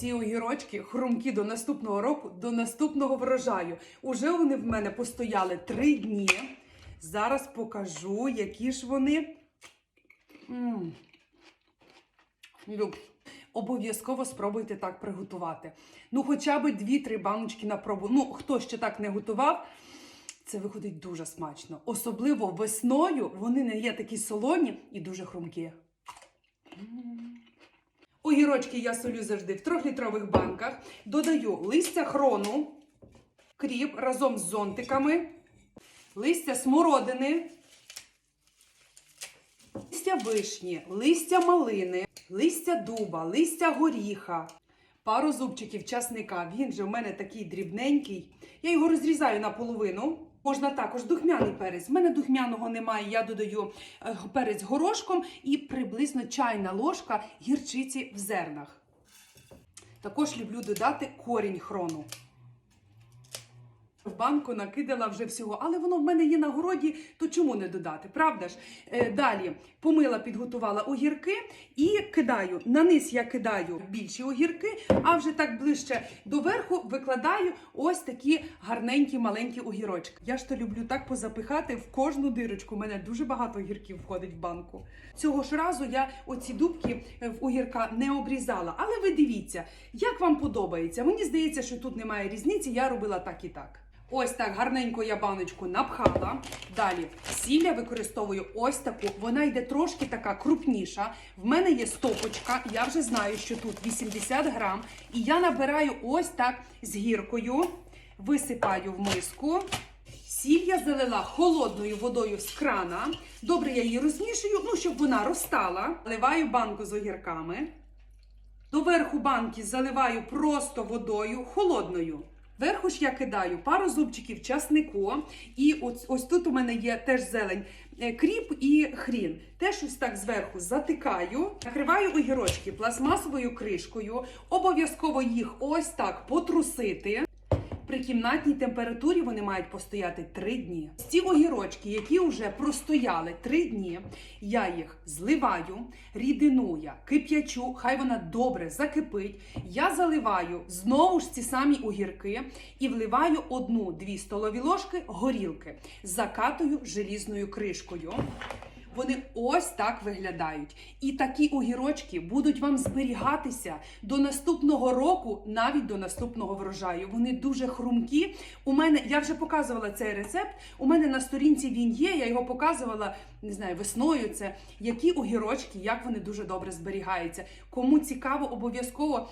Ці огірочки хрумкі до наступного року, до наступного врожаю. Уже вони в мене постояли три дні. Зараз покажу, які ж вони. Люкс. Обов'язково спробуйте так приготувати. Ну, хоча б 2-3 баночки на пробу. Ну, хто ще так не готував, це виходить дуже смачно. Особливо весною вони не є такі солоні і дуже хрумкі. Огірочки я солю завжди в трьохлітрових банках. Додаю листя хрону, кріп разом з зонтиками, листя смородини, листя вишні, листя малини, листя дуба, листя горіха, пару зубчиків часника. Він же в мене такий дрібненький. Я його розрізаю наполовину. Можна також духмяний перець. В мене духмяного немає. Я додаю е, перець горошком і приблизно чайна ложка гірчиці в зернах. Також люблю додати корінь хрону. В банку накидала вже всього, але воно в мене є на городі, то чому не додати? Правда ж? Е, далі помила, підготувала огірки і кидаю. На низ я кидаю більші огірки, а вже так ближче до верху викладаю ось такі гарненькі маленькі огірочки. Я ж то люблю так позапихати в кожну дирочку. У мене дуже багато огірків входить в банку. Цього ж разу я оці дубки е, в огірка не обрізала. Але ви дивіться, як вам подобається. Мені здається, що тут немає різниці. Я робила так і так. Ось так гарненько я баночку напхала. Далі сіль я використовую ось таку. Вона йде трошки така крупніша. В мене є стопочка. Я вже знаю, що тут 80 грам. І я набираю ось так з гіркою, висипаю в миску. Сіль залила холодною водою з крана. Добре, я її розмішую, ну щоб вона розтала. Наливаю банку з огірками. До верху банки заливаю просто водою холодною. Верху ж я кидаю пару зубчиків часнику, і ось, ось тут у мене є теж зелень, е, кріп і хрін. Теж ось так зверху затикаю, накриваю огірочки пластмасовою кришкою. Обов'язково їх ось так потрусити. При кімнатній температурі вони мають постояти 3 дні. Ці огірочки, які вже простояли 3 дні, я їх зливаю, рідину я кип'ячу, хай вона добре закипить. Я заливаю знову ж ці самі огірки і вливаю одну-дві столові ложки горілки, закатую желізною кришкою. Вони ось так виглядають. І такі огірочки будуть вам зберігатися до наступного року, навіть до наступного врожаю. Вони дуже хрумкі. У мене я вже показувала цей рецепт. У мене на сторінці він є. Я його показувала не знаю, весною. Це які огірочки, як вони дуже добре зберігаються. Кому цікаво, обов'язково